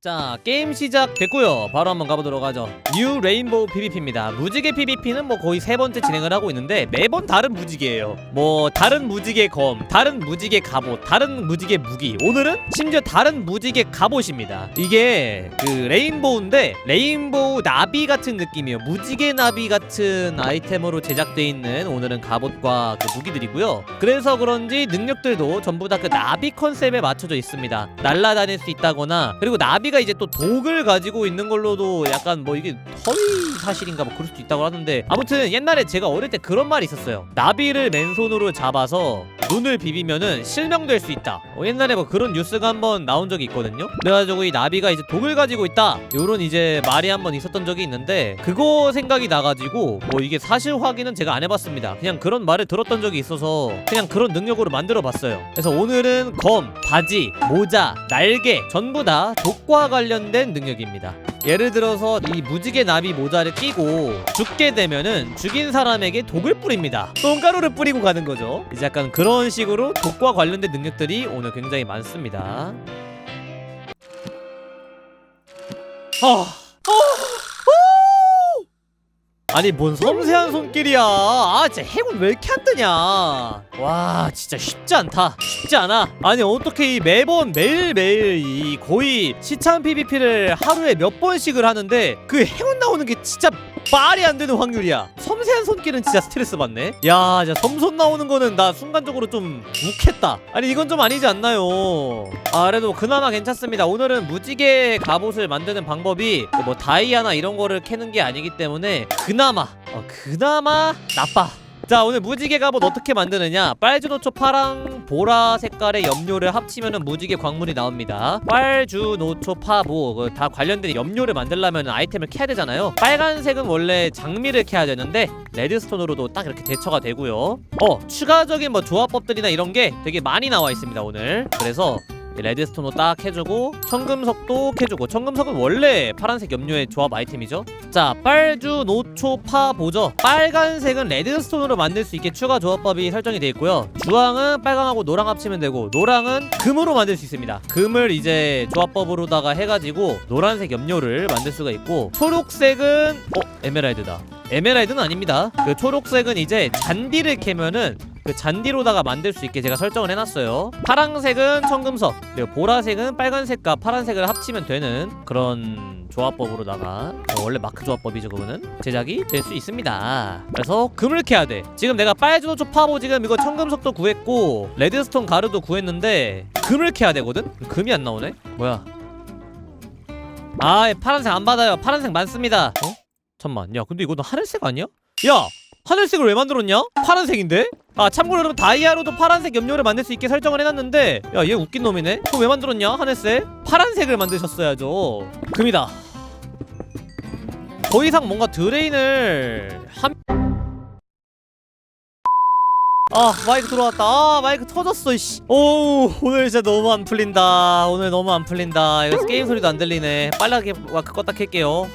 자 게임 시작 됐고요. 바로 한번 가보도록 하죠. 뉴 레인보우 PVP입니다. 무지개 PVP는 뭐 거의 세 번째 진행을 하고 있는데 매번 다른 무지개예요. 뭐 다른 무지개 검 다른 무지개 갑옷 다른 무지개 무기. 오늘은 심지어 다른 무지개 갑옷입니다. 이게 그 레인보우인데 레인보우 나비 같은 느낌이에요. 무지개 나비 같은 아이템으로 제작돼 있는 오늘은 갑옷과 그 무기들이고요. 그래서 그런지 능력들도 전부 다 그 나비 컨셉에 맞춰져 있습니다. 날아다닐 수 있다거나 그리고 나비 가 이제 또 독을 가지고 있는 걸로도 약간 뭐 이게 허위 사실인가 뭐 그럴 수도 있다고 하는데 아무튼 옛날에 제가 어릴 때 그런 말이 있었어요. 나비를 맨손으로 잡아서 눈을 비비면은 실명될 수 있다. 어, 옛날에 뭐 그런 뉴스가 한번 나온 적이 있거든요. 그래가지고 이 나비가 이제 독을 가지고 있다. 요런 이제 말이 한번 있었던 적이 있는데 그거 생각이 나가지고 뭐 이게 사실 확인은 제가 안 해봤습니다. 그냥 그런 말을 들었던 적이 있어서 그냥 그런 능력으로 만들어 봤어요. 그래서 오늘은 검, 바지, 모자, 날개 전부 다 독과 관련된 능력입니다 예를 들어서 이 무지개 나비 모자를 끼고 죽게 되면은 죽인 사람에게 독을 뿌립니다. 똥가루를 뿌리고 가는 거죠. 이제 약간 그런 식으로 독과 관련된 능력들이 오늘 굉장히 많습니다. 아, 아 니 뭔 섬세한 손길이야. 아 진짜 행운 왜 이렇게 안 뜨냐. 와 진짜 쉽지 않다. 쉽지 않아. 아니 어떻게 이 매번 매일매일 이 거의 시참 PVP를 하루에 몇 번씩을 하는데 그 행운 나오는 게 진짜 말이 안 되는 확률이야. 섬세한 손길은 진짜 스트레스 받네. 야 진짜 섬손 나오는 거는 나 순간적으로 좀 욱했다. 아니 이건 좀 아니지 않나요? 아 그래도 그나마 괜찮습니다. 오늘은 무지개 갑옷을 만드는 방법이 뭐 다이아나 이런 거를 캐는 게 아니기 때문에 그나마 어, 그나마 나빠. 자 오늘 무지개 갑옷 어떻게 만드느냐? 빨주노초 파랑 보라 색깔의 염료를 합치면은 무지개 광물이 나옵니다. 빨주노초 파보 그다 관련된 염료를 만들려면 아이템을 캐야 되잖아요. 빨간색은 원래 장미를 캐야 되는데 레드스톤으로도 딱 이렇게 대처가 되고요. 어 추가적인 뭐 조합법들이나 이런 게 되게 많이 나와 있습니다 오늘. 그래서 이 레드스톤도 딱 해주고 청금석도 해주고 청금석은 원래 파란색 염료의 조합 아이템이죠. 자 빨주 노초 파 보죠 빨간색은 레드스톤으로 만들 수 있게 추가 조합법이 설정이 되어 있고요. 주황은 빨강하고 노랑 합치면 되고 노랑은 금으로 만들 수 있습니다. 금을 이제 조합법으로다가 해가지고 노란색 염료를 만들 수가 있고 초록색은 어 에메랄드다. 에메랄드는 아닙니다. 그 초록색은 이제 잔디를 캐면은 그 잔디로다가 만들 수 있게 제가 설정을 해놨어요. 파랑색은 청금석, 그리고 보라색은 빨간색과 파란색을 합치면 되는 그런 조합법으로다가 어, 원래 마크 조합법이죠 그거는 제작이 될 수 있습니다. 그래서 금을 캐야 돼. 지금 내가 빨주노초 파보 지금 이거 청금석도 구했고 레드스톤 가루도 구했는데 금을 캐야 되거든. 금이 안 나오네. 뭐야? 아 파란색 안 받아요. 파란색 많습니다. 어? 잠만. 야 근데 이거는 하늘색 아니야? 야 하늘색을 왜 만들었냐? 파란색인데? 아 참고로 여러분 다이아로도 파란색 염료를 만들 수 있게 설정을 해놨는데 야 얘 웃긴 놈이네? 그럼 왜 만들었냐 하늘색? 파란색을 만드셨어야죠 금이다 더 이상 뭔가 드레인을 한... 아 마이크 들어왔다 아 마이크 터졌어 씨. 오 오늘 진짜 너무 안 풀린다 오늘 너무 안 풀린다 이거 게임 소리도 안 들리네 빨리 마크 껐다 켤게요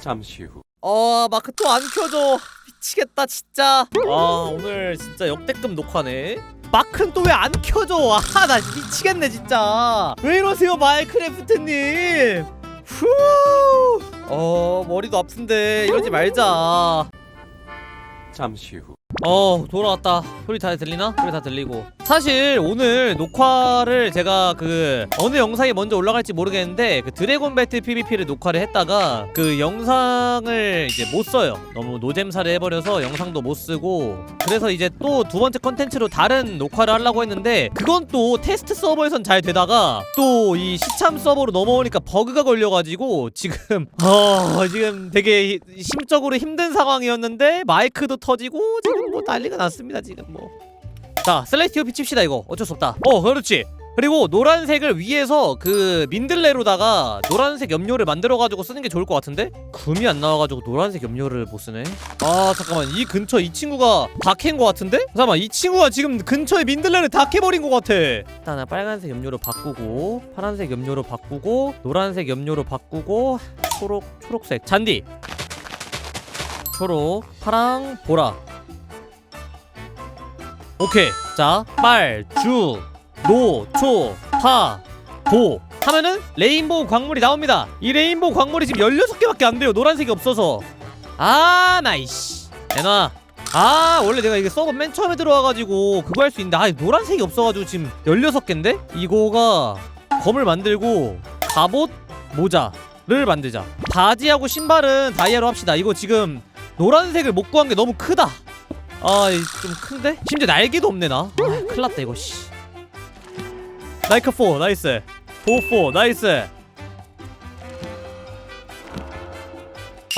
잠시 후. 어 마크 또 안 켜져 미치겠다 진짜. 아 오늘 진짜 역대급 녹화네. 마크는 또 왜 안 켜져 아 나 미치겠네 진짜. 왜 이러세요 마이크래프트님? 후어 머리도 아픈데 이러지 말자. 잠시 후. 어 돌아왔다. 소리 다 들리나? 소리 다 들리고. 사실 오늘 녹화를 제가 그 어느 영상이 먼저 올라갈지 모르겠는데 그 드래곤 배틀 PVP를 녹화를 했다가 그 영상을 이제 못 써요. 너무 노잼사를 해버려서 영상도 못 쓰고. 그래서 이제 또 두 번째 컨텐츠로 다른 녹화를 하려고 했는데 그건 또 테스트 서버에선 잘 되다가 또 이 시참 서버로 넘어오니까 버그가 걸려가지고 지금 어 지금 되게 히- 심적으로 힘든 상황이었는데 마이크도 터지고 지금 뭐 난리가 났습니다 지금 뭐. 자 슬레이티오피 칩시다 이거 어쩔 수 없다. 어 그렇지. 그리고 노란색을 위에서 그 민들레로다가 노란색 염료를 만들어가지고 쓰는 게 좋을 것 같은데? 금이 안 나와가지고 노란색 염료를 못 쓰네. 아 잠깐만 이 근처 이 친구가 다 캔 것 같은데? 잠깐만 이 친구가 지금 근처에 민들레를 다 캐버린 것 같아. 일단은 빨간색 염료로 바꾸고 파란색 염료로 바꾸고 노란색 염료로 바꾸고 초록 초록색 잔디 초록 파랑 보라 오케이. 자 빨 주 노 초 파 보. 하면은 레인보우 광물이 나옵니다. 이 레인보우 광물이 지금 16개밖에 안 돼요. 노란색이 없어서. 아 나이씨. 내놔. 아 원래 내가 이게 서버 맨 처음에 들어와가지고 그거 할 수 있는데 아 노란색이 없어가지고 지금 16개인데? 이거가 검을 만들고 갑옷 모자를 만들자. 바지하고 신발은 다이아로 합시다. 이거 지금 노란색을 못 구한 게 너무 크다 아좀 큰데? 심지어 날개도 없네 나. 아, 큰일 났다 이거 씨. 나이크 4 나이스. 보호 4 나이스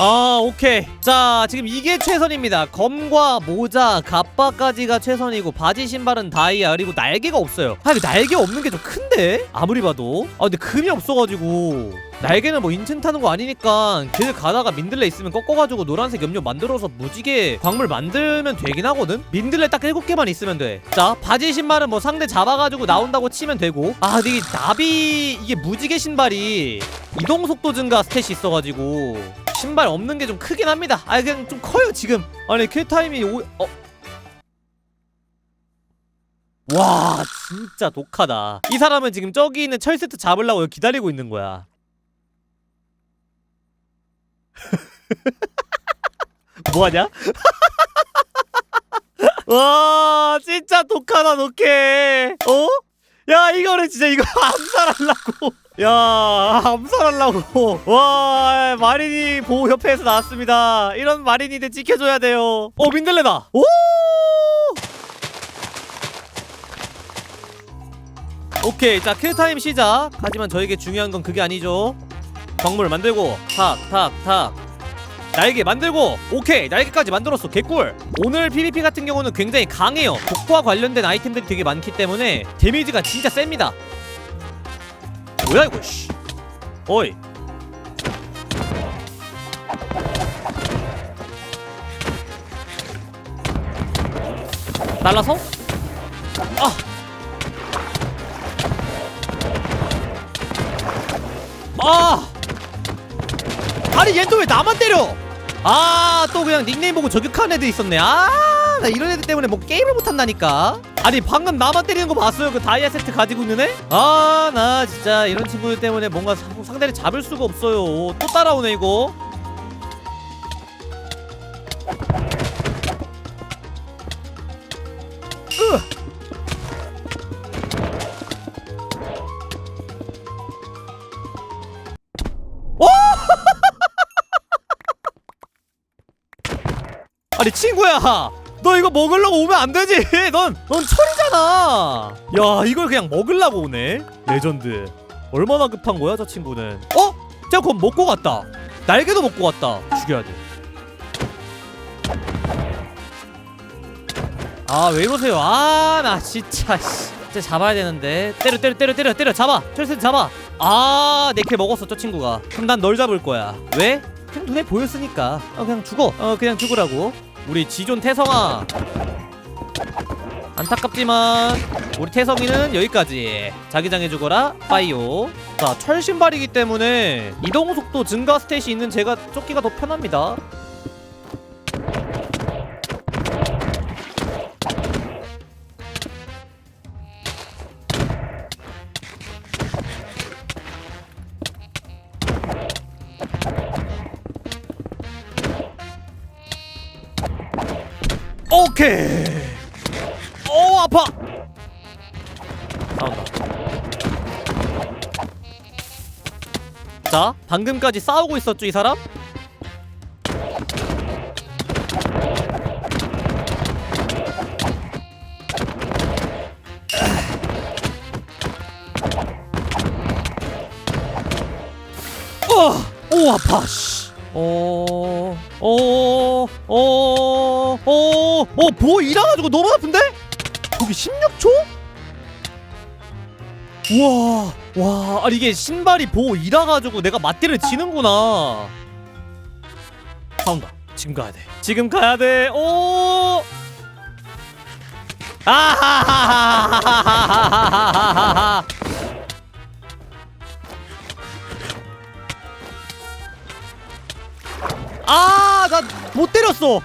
아 오케이. 자 지금 이게 최선입니다. 검과 모자 갑바까지가 최선이고 바지 신발은 다이아 그리고 날개가 없어요. 아 근데 날개 없는 게 좀 큰데? 아무리 봐도. 아 근데 금이 없어가지고. 날개는 뭐 인챈 타는 거 아니니까 길 가다가 민들레 있으면 꺾어가지고 노란색 염료 만들어서 무지개 광물 만들면 되긴 하거든? 민들레 딱 7개만 있으면 돼자 바지 신발은 뭐 상대 잡아가지고 나온다고 치면 되고. 아 근데 이게 나비 이게 무지개 신발이 이동 속도 증가 스탯이 있어가지고 신발 없는 게 좀 크긴 합니다. 아 그냥 좀 커요 지금. 아니 킬 타임이 오 어. 와 진짜 독하다. 이 사람은 지금 저기 있는 철 세트 잡으려고 기다리고 있는 거야. 뭐하냐? 와 진짜 독하다 독해. 어? 야 이거는 진짜 이거 암살하려고. 야 암살하려고. 와 마린이 보호협회에서 나왔습니다. 이런 마린이들 지켜줘야 돼요. 어 민들레다. 오! 오케이 자 킬타임 시작. 하지만 저에게 중요한 건 그게 아니죠. 광물 만들고 탁탁탁. 날개 만들고 오케이 날개까지 만들었어. 개꿀. 오늘 PVP 같은 경우는 굉장히 강해요. 독과 관련된 아이템들이 되게 많기 때문에 데미지가 진짜 셉니다 뭐야 이거 씨. 어이. 날라서? 아! 아! 아니 얘 또 왜 나만 때려? 아 또 그냥 닉네임 보고 저격하는 애들 있었네. 아 나 이런 애들 때문에 뭐 게임을 못 한다니까 아니 방금 나만 때리는 거 봤어요? 그 다이아 세트 가지고 있는 애? 아 나 진짜 이런 친구들 때문에 뭔가 상- 상대를 잡을 수가 없어요. 또 따라오네 이거. 으! 아니 친구야 너 이거 먹으려고 오면 안 되지. 넌, 넌 철이잖아. 야 이걸 그냥 먹으려고 오네? 레전드. 얼마나 급한 거야 저 친구는? 어? 쟤 그럼 먹고 갔다. 날개도 먹고 갔다. 죽여야 돼 아 왜 이러세요? 아 나 진짜 씨. 쟤 잡아야 되는데. 때려 때려 때려 때려 때려. 잡아. 철새 잡아. 아내캐 먹었어 저 친구가. 그럼 난 널 잡을 거야. 왜? 그냥 눈에 보였으니까. 어 그냥 죽어. 어 그냥 죽으라고 우리 지존 태성아. 안타깝지만 우리 태성이는 여기까지. 자기장해 죽어라 빠이요 자 철신발이기 때문에 이동 속도 증가 스탯이 있는 제가 쫓기가 더 편합니다 오케이 오 아파 나온다 자 방금까지 싸우고 있었죠 이 사람? 어, 오 아파 씨. 어, 어, 어, 어, 어, 뭐 일어나가지고 너무 아픈데? 거기 16초? 우와, 와, 아니 이게 신발이 보호 일어가지고 내가 맞대를 지는구나. 싸운다. 지금 가야 돼. 지금 가야 돼. 오. 아하하하하하하하하하. 아, 나 못 때렸어.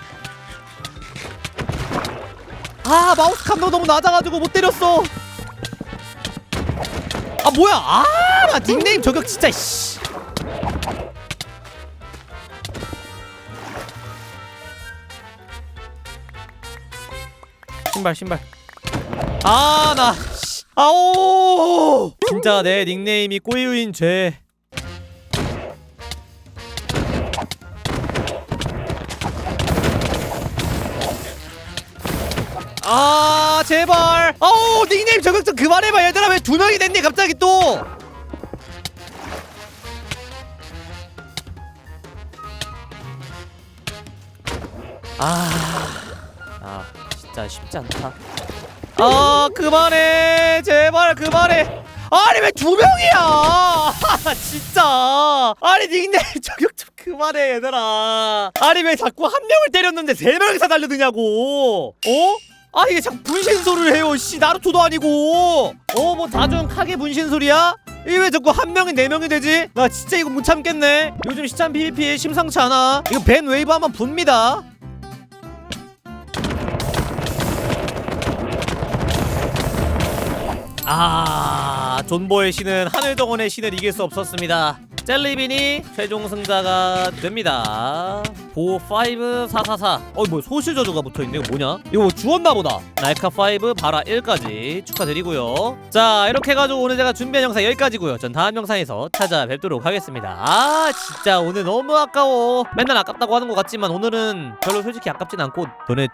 아, 마우스 감도 너무 낮아가지고 못 때렸어. 아, 뭐야? 아, 나 닉네임 저격 진짜 씨. 신발 신발 아나 아오 진짜 내 닉네임이 꼬이우인 죄 제발. 아우 닉네임 저격 좀 그만해봐. 얘들아 왜 두 명이 됐니 갑자기 또? 아, 아 진짜 쉽지 않다. 아 그만해. 제발 그만해. 아니 왜 두 명이야? 아, 진짜. 아니 닉네임 저격 좀 그만해 얘들아. 아니 왜 자꾸 한 명을 때렸는데 세 명이서 달려드냐고. 어? 아 이게 자꾸 분신소리를 해요. 씨 나루토도 아니고. 어 뭐 다중하게 분신소리야? 이게 왜 자꾸 한 명이 네 명이 되지? 나 진짜 이거 못 참겠네. 요즘 시참 PVP 심상치 않아. 이거 벤 웨이브 한번 붑니다. 아 존보의 신은 하늘동원의 신을 이길 수 없었습니다 젤리빈이 최종 승자가 됩니다 보5 444 어이 뭐 소실 저주가 붙어있네 이거 뭐냐 이거 뭐 주웠나 보다 날카 5 바라 1까지 축하드리고요 자 이렇게 해가지고 오늘 제가 준비한 영상 여기까지고요 전 다음 영상에서 찾아뵙도록 하겠습니다 아 진짜 오늘 너무 아까워 맨날 아깝다고 하는 것 같지만 오늘은 별로 솔직히 아깝진 않고 너네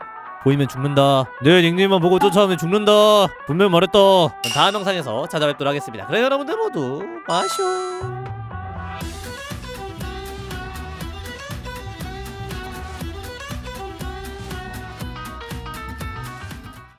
보이면 죽는다. 내 닉네임만 보고 쫓아오면 죽는다. 분명 말했다. 전 다음 영상에서 찾아뵙도록 하겠습니다. 그래 여러분들 모두 마쇼.